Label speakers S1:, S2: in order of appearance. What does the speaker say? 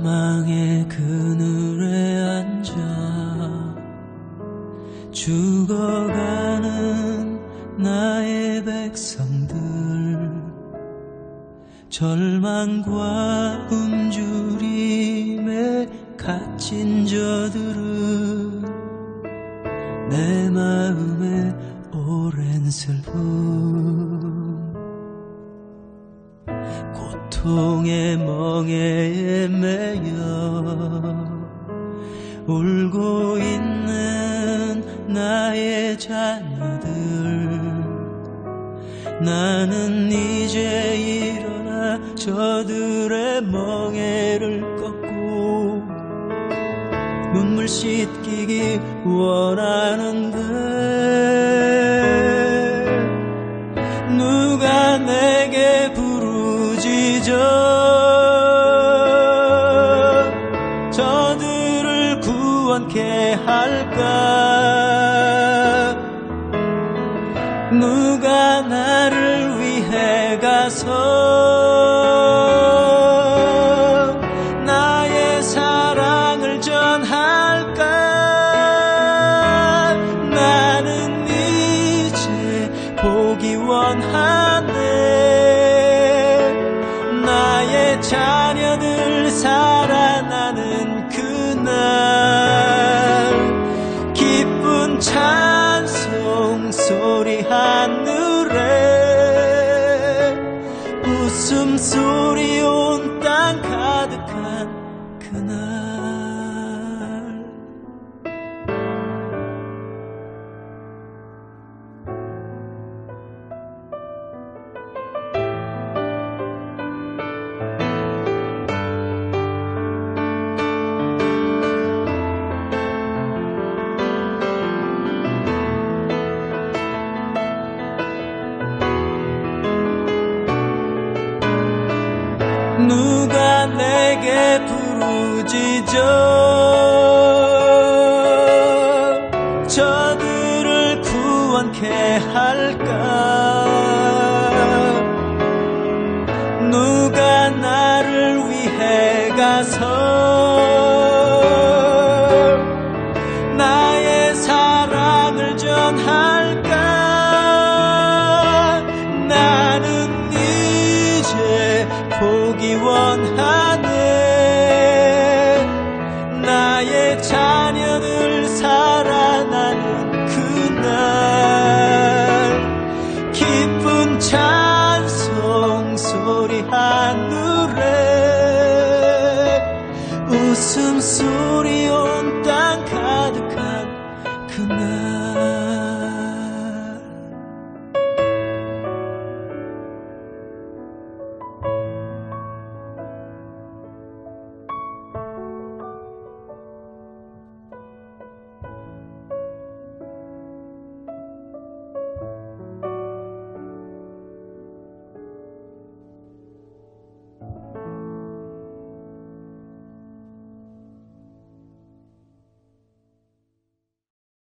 S1: 사망의 그늘에 앉아 죽어가는 나의 백성들 절망과 굶주림에 갇힌 저들은 내 마음에 오랜 슬픔 고통의 멍에에 매여 울고 있는 나의 자녀들. 나는 이제 일어나 저들의 멍에를 꺾고 눈물 씻기기 원하는데 누가 내게 부르짖어 저들을 구원케 할까? 누가 나를 위해 가서 자녀들 살아나는 그날 기쁜 찬송 소리 하늘에 웃음 소리 온 땅 가득한 그날 누가 내게 부르짖어 보기 원하네 나의 자녀들 사